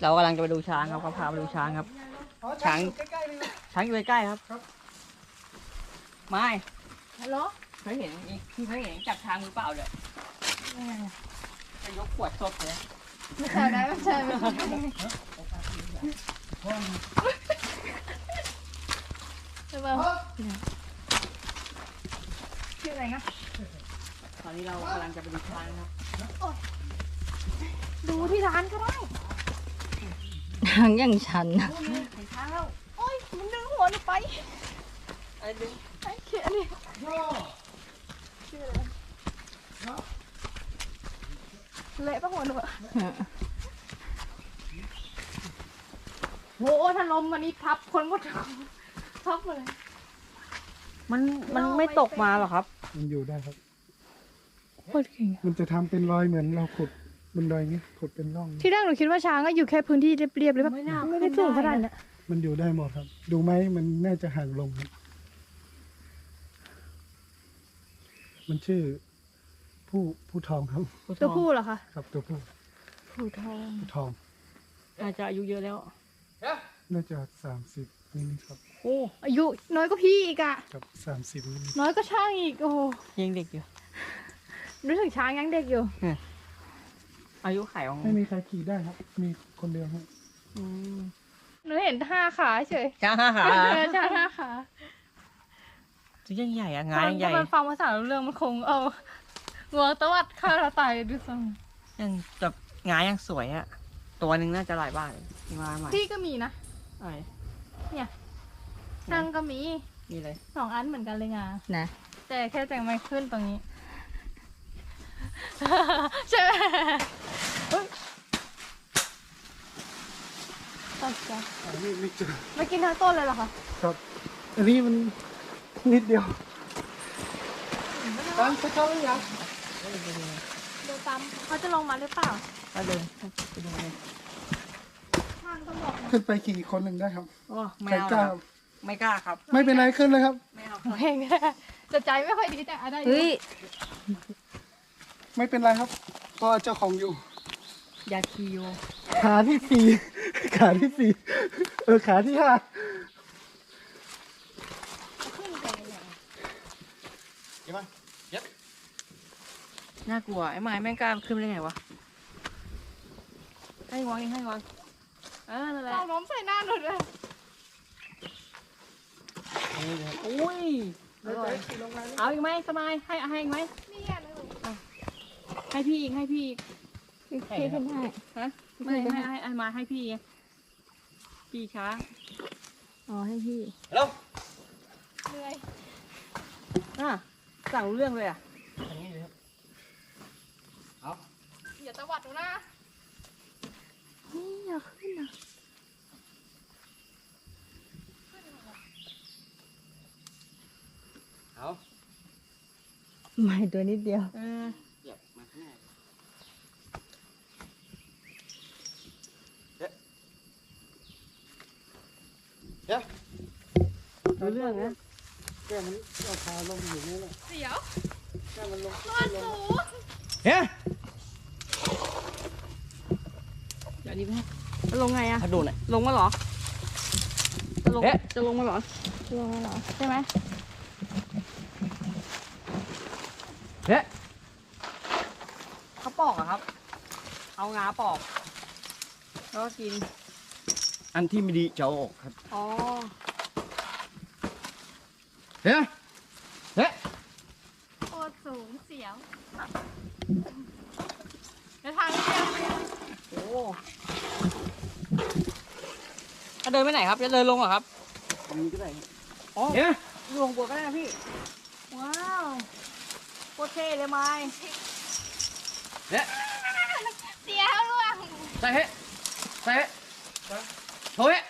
เรากำลังจะไปดูช้างครับเขาพาไปดูช้างครับช้างใกล้ๆเลยนะ ช้างอยู่ใกล้ๆครับครับ ไม่ฮัลโหลเคยเห็นอีกพี่เคยเห็นจับช้างหรือเปล่าเดี๋ยวจะยกขวดสดเลยไม่ใช่ได้ไม่ใช่ไม่ใช่ใช่ป่ะชื่ออะไรนะตอนนี้เรากำลังจะไปดูช้างครับดูที่ร้านก็ได้ ทางอย่างฉันนะเห็นช้างแล้วโอ้ยมันดึงหัวหนูไปไอ้ดึงไอ้เขียนนี่ย่อชื่ออะไรเละปะหัวหนูอะโหถ้าลมวันนี้ทับคนหมดทับหมดเลย มันมันไม่ตกมาหรอครับ มันอยู่ได้ครับโคตรเก่งมันจะทำเป็นรอยเหมือนเราขุด บนดอยเงี้ยขุดเป็นร่อง ที่แรกหนูคิดว่าช้างก็อยู่แค่พื้นที่เรียบๆเลยแบบไม่น่าไม่ได้สูงขนาดนั้นมันอยู่ได้หมดครับ ดูไหมมันน่าจะห่างลงครับมันชื่อ ผู้ผู้ทองครับ ตัวผู้เหรอคะครับตัวผู้ผู้ทองผู้ทองน่าจะอายุเยอะแล้ว น่าจะสามสิบนี่ครับ โอ้อายุน้อยก็พี่อีกอะกับสามสิบนี่น้อยก็ช่างอีกโอ้โหยังเด็กอยู่นึกถึงช้างยังเด็กอยู่ อายุไขของไม่มีใครขี่ได้ครับ มีคนเดียวครับอืมหนูเห็นห้าขาเฉยช้างห้าขาเออช้างห้าขาตัวยังใหญ่อะตงาอนยังใหญ่ที่มันฟังภาษารู้เรื่องมันคงเอางวงตวัดฆ่าเราตายดูซ้ยังแบบงายังสวยอะตัวหนึ่งน่าจะหลายบาทเลยมาใหม่ำพี่ก็มีนะไอ้ช่างก็มีนี่เลยสองอันเหมือนกันเลยงานะแต่แค่แต่งไม่ขึ้นตรงนี้ ใช่ไหมเฮ้ย ตกใจอันนี้ไม่เจอไม่กินทั้งต้นเลยเหรอคะครับ อันนี้มันนิดเดียวตามไปเข้าหรือยังเดี๋ยวตามเขาจะลงมาหรือเปล่าไปเลยไปดูเลยช่างก็บอกขึ้นไปขี่คนหนึ่งได้ครับโอ้ไม่ใครเอากล้า ครับไม่กล้าครับ ไม่เป็นไรขึ้นเลยครับ ไม่เอาเพลงจะใจไม่ค่อยดีแต่อะได้อยู่เฮ้ยไม่เป็นไรครับเพราะเจ้าของอยู่ ยาคิว ขาที่สี่ขาที่สี่เออขาที่ห้าขึ้นไปเลยน่ากลัวไอ้ไม้แม่งกล้าขึ้นได้ไงวะ ให้งวงเองให้งวงเออนั่นแหละเอาน้มใส่หน้าหนูเลยอุ้ยอร่อยเอาอีกไหมสบายให้ให้อีกไหมนี่อะเลยให้พี่อีกให้พี่อีกพี่ขึ้นให้ฮะ ไม่ให้ให้ให้มาให้พี่ไงพี่ช้างอ๋อให้พี่เร็วเหนื่อยอะสั่งรู้เรื่องเลยอะอย่าตวัดหนูนะนี่อยากขึ้นอะเอาไม่ตัวนิดเดียว เออเหยียบมาข้างหน้า รู้เรื่องนะแก้มันเอาขาลงอยู่นี่แหละเดี๋ยวแก้มันลงตัวสูงเฮ้ยเดี๋ยวนี้ไปให้แล้วลงไงอะดูหน่อย ลงมาเหรอ จะลงจะลงมาเหรอ ลงเหรอ ใช่ไหมเฮ้ยเขาปอกอะครับ เอางาปอก แล้วก็กิน อันที่ไม่ดีจะเอาออกครับ อ๋อ เฮ้ยเฮ้ยตัวสูงเสียวเดี๋ยวทางนี้เดียวโอ้จะเดินไปไหนครับ จะเดินลงเหรอครับอันนี้ก็ได้ครับอ๋อเฮ้ยลงบัวก็ได้นะพี่ ว้าวโคตรเท่เลยไม้เฮ้ยเสียวล่วงใส่เฮ้ยใส่เฮ้ยโชว์เฮ้ย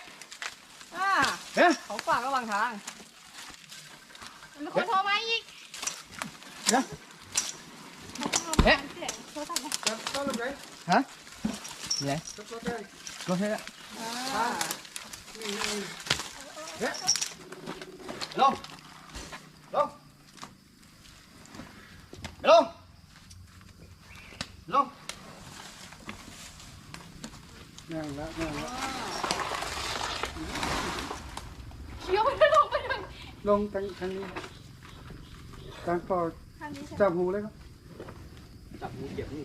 อ่าเฮ้ยของฝากระหว่างทาง มีคนโทรมาอีกเฮ้ยเสียงโทรศัพท์จับเข้าลงไปฮะนี่ไงจับเข้าได้โชว์เฮ้ยอ่าลงลงลงลงนั่งละนั่งละ เคี้ยวไม่ได้ลงไปทาง ลงทางทางนี้ทางปอดทางนี้ใช่ไหมจับหูเลยครับจับงูเก็บนี่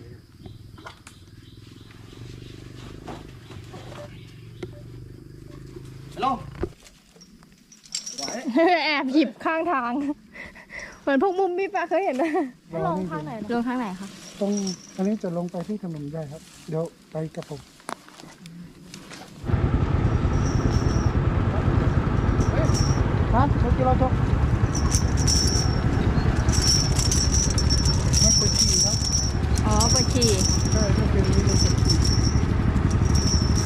ฮัลโหลแอบหยิบข้างทาง เหมือนพวกมุมพี่ปะเคยเห็นไหมระลวังนิดทางนึไหนลงทางไหนคะ ตรงอันนี้จะลงไปที่ถนนใหญ่ครับ เดี๋ยวไปกับผม ครับชกกี่เราชกไม่เคยขี่ครับอ๋อปวดฉี่ใช่ไม่เคยนี่เลยขี่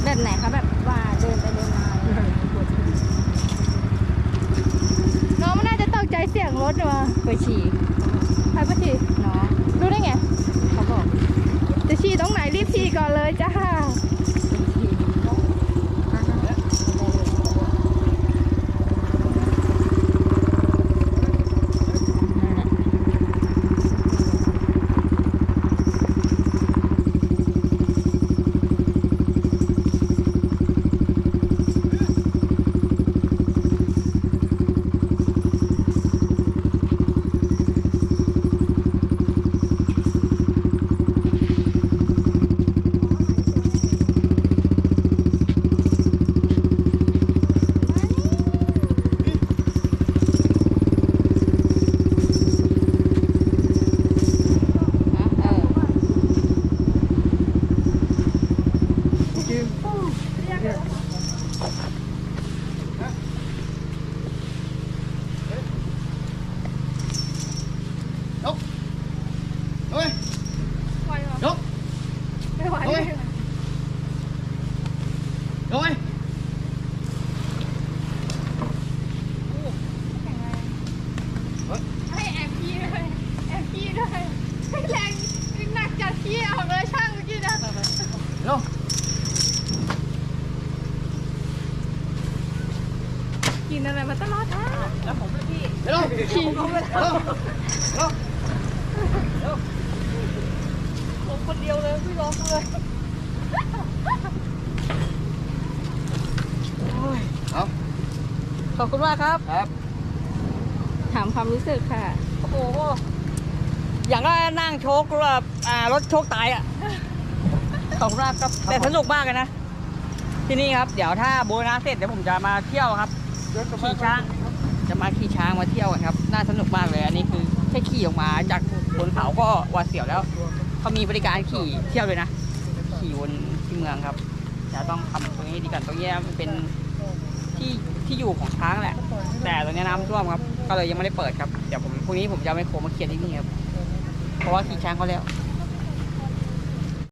แบบไหนคะแบบว่าเดินไปเดินมาอะไรอย่างเงี้ยปวดฉี่น้องมันน่าจะตกใจเสียงรถว่ะปวดฉี่ใครปะทีเนาะรู้ได้ไง เขาบอกจะฉี่ตรงไหนรีบฉี่ก่อนเลยจ้า นั่นแหละ อะเออ กินเนี่ย เฮ้ย ไหวเหรอย ก ไม่ไหว เฮ้ย ลงไป ให้แอบขี้ด้วยแอบขี้ด้วยให้แรงหนักจัดขี้ออกเลยช่างเมื่อกี้นะ ลงกินอะไรมาตลอดนะแล้วผมเลยพี่ลงขี้ลงลงลงผมคนเดียวเลยพี่ร้องเลยเอาขอบคุณมากครับ ครับ ถามความรู้สึกค่ะ โอ้โห อย่างก็นั่งโชกแบบอ่ารถโชกตายอะ ขอบคุณมากครับแต่สนุกมากเลยนะ ที่นี่ครับ เดี๋ยวถ้าโบนัสเสร็จเดี๋ยวผมจะมาเที่ยวครับเดี๋ยวกลับขี่บ้นช้าง จะมาขี่ช้างมาเที่ยวกันครับ น่าสนุกมากเลยอันนี้คือแค่ขี่ออกมาจากบนเขาก็หวาดเสียวแล้วเขามีบริการขี่เที่ยวเลยนะ ขี่บนที่เมืองครับจะต้องทำตรงนี้ดีกันตรงนี้มันเป็นที่ที่อยู่ของช้างแหละ แต่ตอนนี้น้ำท่วมครับ ก็เลยยังไม่ได้เปิดครับ เดี๋ยวผมพรุ่งนี้ผมจะเอาไมโครมาเคลียร์ที่นี่ครับ เพราะว่าขี่ช้างเขาแล้วค